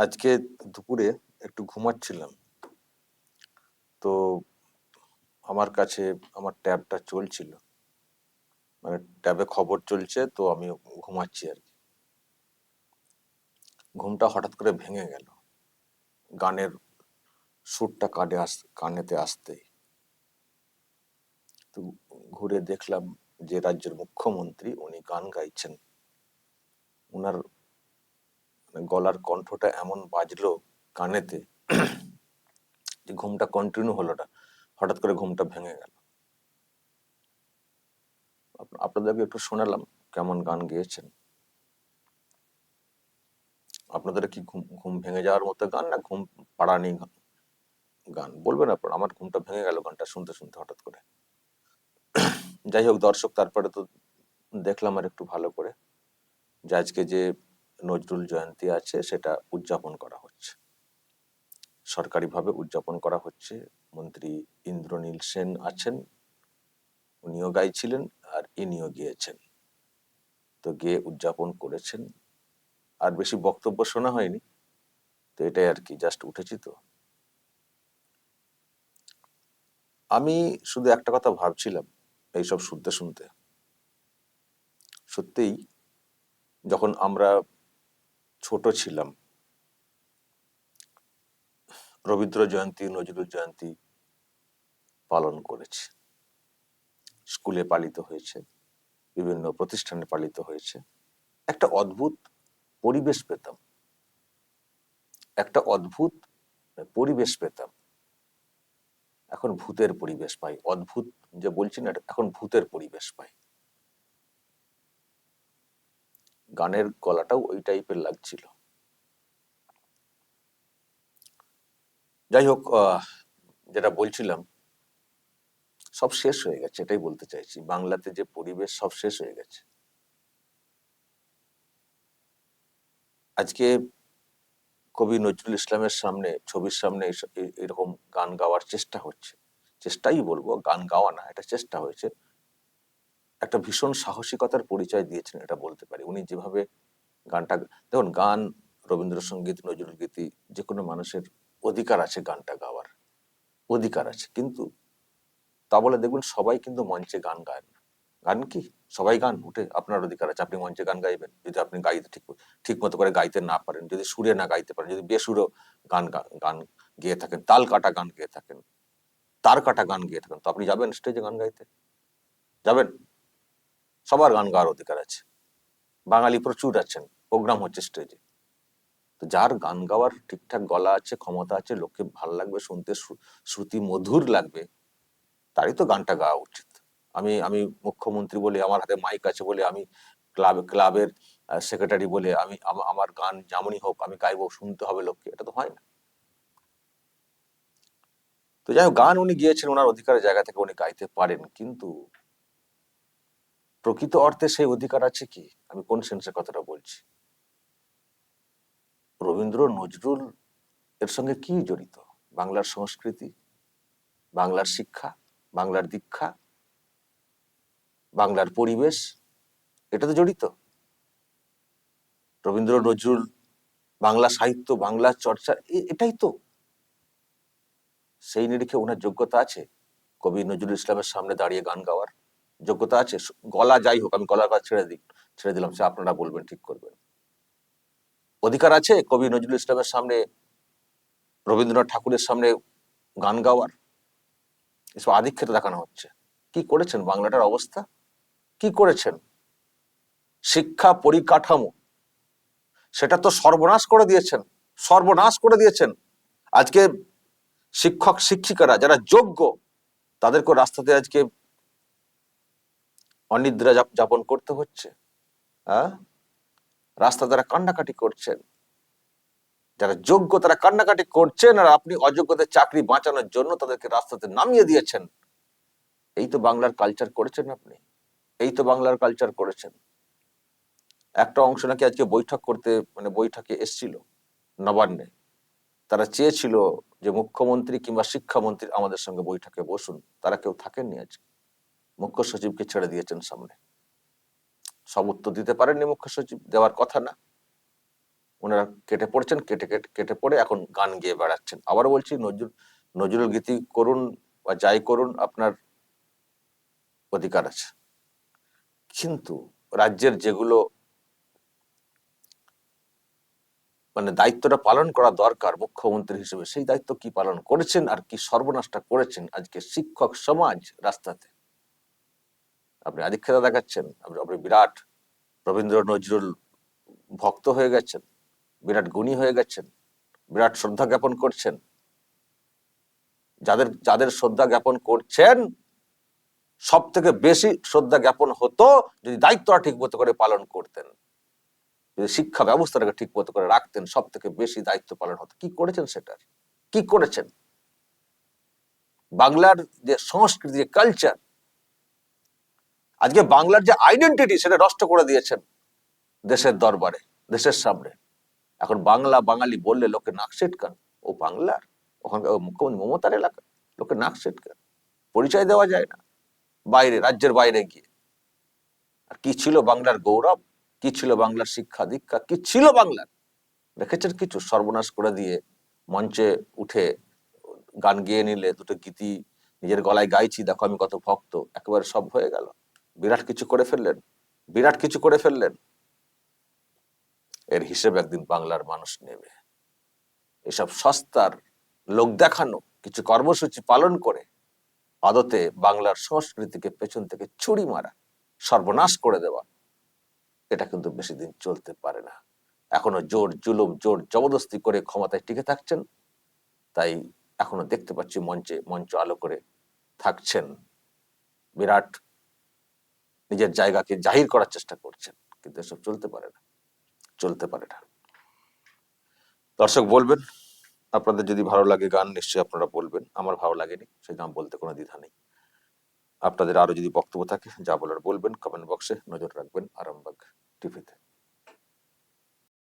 আজকে দুপুরে একটু ঘুমাচ্ছিলাম। তো আমার কাছে আমার ট্যাবটা চলছিল। মানে ট্যাবে খবর চলছে, তো আমি ঘুমাচ্ছি আর কি। ঘুমটা হঠাৎ করে ভেঙে গেল। গানের সুরটা কানে আস, কানেতে আসতেই। তো ঘুরে দেখলাম যে রাজ্যের মুখ্যমন্ত্রী উনি গান গাইছেন। ওনার গলার কণ্ঠটা এমন বাজলো কানেতে যে ঘুমটা কন্টিনিউ হলো না। হঠাৎ করে ঘুমটা ভেঙে গেল। আপনাদেরকে একটু শোনালাম কেমন গান গেয়েছেন। আপনাদের কি ঘুম ঘুম ভেঙে যাওয়ার মতো গান না ঘুম পাড়ানি গান বলবেন আপনার, আমার ঘুমটা ভেঙে গেল গানটা শুনতে শুনতে হঠাৎ করে। যাই হোক দর্শক, তারপরে তো দেখলাম আর একটু ভালো করে। যে আজকে যে নজরুল জয়ন্তী আছে, সেটা উদযাপন করা হচ্ছে। সরকারিভাবে উদযাপন করা হচ্ছে। মন্ত্রী ইন্দ্রনীল সেন আছেন, উনিও গাইছিলেন আর ইনিও গিয়েছেন। তো গিয়ে উদযাপন করেছেন। আর বেশি বক্তব্য শোনা হয়নি, তো এটাই আর কি জাস্ট উঠেছি তো। আমি শুধু একটা কথা ভাবছিলাম, এইসব শুনতে শুনতে। সত্যিই, যখন আমরা ছোট ছিলাম। রবীন্দ্র জয়ন্তী, নজরুল জয়ন্তী পালন করেছি। স্কুলে পালিত হয়েছে, বিভিন্ন প্রতিষ্ঠানে পালিত হয়েছে। একটা অদ্ভুত পরিবেশ পেতাম। একটা অদ্ভুত পরিবেশ পেতাম। এখন ভূতের পরিবেশ পাই, অদ্ভুত যে বলছি না, এখন ভূতের পরিবেশ পাই। গানের গলাটাও ওই টাইপের লাগছিল। যাই হোক যেটা বলছিলাম, সব শেষ হয়ে গেছে, এটাই বলতে চাইছি। বাংলাতে যে পরিবেশ, সব শেষ হয়ে গেছে। আজকে কবি নজরুল ইসলামের সামনে, ছবির সামনে এরকম গান গাওয়ার চেষ্টা হচ্ছে। চেষ্টাই বলব, গান গাওয়া না, এটা চেষ্টা হয়েছে। একটা ভীষণ সাহসিকতার পরিচয় দিয়েছেন, এটা বলতে পারি। উনি যেভাবে গানটা, দেখুন, গান, রবীন্দ্রসঙ্গীত, নজরুল গীতি, যে কোনো মানুষের অধিকার আছে গানটা গাওয়ার। অধিকার আছে। কিন্তু তা বলে দেখবেন সবাই কিন্তু মঞ্চে গান গায় না। গান কি? সবাই গান, উঠে আপনার অধিকার আছে, আপনি মঞ্চে গান গাইবেন। যদি আপনি গাইতে ঠিক ঠিক মতো করে গাইতে না পারেন, যদি সুরে না গাইতে পারেন, যদি বেসুরো গান গান গেয়ে থাকেন, তাল কাটা গান গেয়ে থাকেন, তার কাটা গান গেয়ে থাকেন, তো আপনি যাবেন স্টেজে গান গাইতে? যাবেন? সবার গান গাওয়ার অধিকার আছে। বাঙালি প্রচুর আছেন, প্রোগ্রাম হচ্ছে স্টেজে তো যার গান গাওয়ার ঠিকঠাক গলা আছে, ক্ষমতা আছে, লোককে ভালো লাগবে, শুনতে শ্রু- শ্রুতি মধুর লাগবে, তারই তো গানটা গাওয়া উচিত। আমি আমি মুখ্যমন্ত্রী বলে, আমার হাতে মাইক আছে বলে, আমি ক্লাব ক্লাবের সেক্রেটারি বলে আমি, আমার গান যেমনই হোক, আমি গাইবো, শুনতে হবে লোককে, এটা তো হয় না। তো যাই হোক, গান উনি গিয়েছেন, ওনার অধিকারের জায়গা থেকে উনি গাইতে পারেন, কিন্তু প্রকৃত অর্থে সেই অধিকার আছে কি? আমি কোন সেন্সে কথাটা বলছি? রবীন্দ্র নজরুল এর সঙ্গে কি জড়িত? বাংলার সংস্কৃতি, বাংলার শিক্ষা, বাংলার দীক্ষা, বাংলার পরিবেশ, এটা তো জড়িত। রবীন্দ্র নজরুল, বাংলা সাহিত্য, বাংলা চর্চা এটাই তো। সেই নিরিখে ওনার যোগ্যতা আছে। কবি নজরুল ইসলামের সামনে দাঁড়িয়ে গান গাওয়ার। যোগ্যতা আছে গলা যাই হোক, আমি গলার কথা ছেড়ে দিই ছেড়ে দিলাম, সে আপনারা বলবেন, ঠিক করবেন। অধিকার আছে, কবি নজরুল ইসলামের সামনে, রবীন্দ্রনাথ ঠাকুরের সামনে গান গাওয়ার। এসব আধিক্ষেত দেখানো হচ্ছে। কি করেছেন বাংলাটার অবস্থা? কি করেছেন? শিক্ষা পরিকাঠামো, সেটা তো সর্বনাশ করে দিয়েছেন, সর্বনাশ করে দিয়েছেন। আজকে শিক্ষক, শিক্ষিকারা যারা যোগ্য তাদেরকে রাস্তাতে আজকে অনিদ্রা যাপ- যাপন করতে হচ্ছে হ্যাঁ? রাস্তা তারা কান্নাকাটি করছেন, যারা যোগ্য তারা কান্নাকাটি করছেন আর আপনি অযোগ্যদের চাকরি বাঁচানোর জন্য তাদেরকে রাস্তাতে নামিয়ে দিয়েছেন। এই তো বাংলার কালচার করেছেন আপনি, এই তো বাংলার কালচার করেছেন। একটা অংশ নাকি আজকে বৈঠক করতে মানে বৈঠকে এসছিল নবান্নে। তারা চেয়েছিল যে মুখ্যমন্ত্রী কিংবা শিক্ষামন্ত্রী আমাদের সঙ্গে বৈঠকে বসুন, তারা কেউ থাকেননি আজকে। মুখ্য সচিবকে ছেড়ে দিয়েছেন সামনে। সব উত্তর দিতে পারেননি মুখ্য সচিব, দেওয়ার কথা না। ওনারা কেটে পড়ছেন, কেটে কেটে কেটে পড়ে এখন গান গেয়ে বেড়াচ্ছেন। আবার বলছি, নজরুল নজরুল গীতি করুন বা যাই করুন, আপনার অধিকার আছে। কিন্তু রাজ্যের যেগুলো মানে দায়িত্বটা পালন করা দরকার মুখ্যমন্ত্রী হিসেবে, সেই দায়িত্ব কি পালন করেছেন আর কি সর্বনাশটা করেছেন আজকে শিক্ষক সমাজ রাস্তাতে? আপনি আধিক্ষেতা দেখাচ্ছেন, আপনি বিরাট রবীন্দ্র নজরুল ভক্ত হয়ে গেছেন, বিরাট গুণী হয়ে গেছেন, বিরাট শ্রদ্ধা জ্ঞাপন করছেন। যাদের যাদের শ্রদ্ধা জ্ঞাপন করছেন সব থেকে বেশি শ্রদ্ধা জ্ঞাপন হতো যদি দায়িত্বটা ঠিক মতো করে পালন করতেন। যদি শিক্ষা ব্যবস্থাটাকে ঠিক মতো করে রাখতেন সব থেকে বেশি দায়িত্ব পালন হতো। কি করেছেন সেটার কি করেছেন? বাংলার যে সংস্কৃতি, যে কালচার আজকে বাংলার যে আইডেন্টিটি সেটা নষ্ট করে দিয়েছেন দেশের দরবারে, দেশের সামনে। এখন বাংলা বাঙালি বললে লোকে নাক সেটকান ও বাংলার? ওখানকার মুখ্যমন্ত্রী মমতার এলাকা লোকে নাক সেটকান পরিচয় দেওয়া যায় না। বাইরে, রাজ্যের বাইরে গিয়ে। আর কি ছিল বাংলার গৌরব? কি ছিল বাংলার শিক্ষা দীক্ষা? কি ছিল বাংলার? রেখেছেন কিছু? সর্বনাশ করে দিয়ে মঞ্চে উঠে গান গেয়ে নিলে দুটো গীতি নিজের গলায় গাইছি, দেখো আমি কত ভক্ত। একেবারে সব হয়ে গেল। বিরাট কিছু করে ফেললেন, বিরাট কিছু করে ফেললেন। এর হিসেব একদিন বাংলার মানুষ নেবে। এসব সস্তার লোক দেখানো, কিছু কর্মসূচি পালন করে, আদতে বাংলার সংস্কৃতিকে পেছন থেকে ছুরি মারা, সর্বনাশ করে দেওয়া, এটা কিন্তু বেশি দিন চলতে পারে না। এখনও জোর জুলুম, জোর জবরদস্তি করে ক্ষমতায় টিকে থাকছেন, তাই এখনও দেখতে পাচ্ছি মঞ্চে মঞ্চ আলো করে থাকছেন বিরাট নিজের জায়গাকে জাহির করার চেষ্টা করছেন, কিন্তু এসব চলতে পারে না, চলতে পারে না। দর্শক বলবেন, আপনাদের যদি ভালো লাগে গান, নিশ্চয়ই আপনারা বলবেন। আমার ভালো লাগেনি, সেই গান বলতে কোনো দ্বিধা নেই। আপনাদের আরও যদি বক্তব্য থাকে, যা বলার বলবেন কমেন্ট বক্সে নজর রাখবেন আরামবাগ টিভিতে।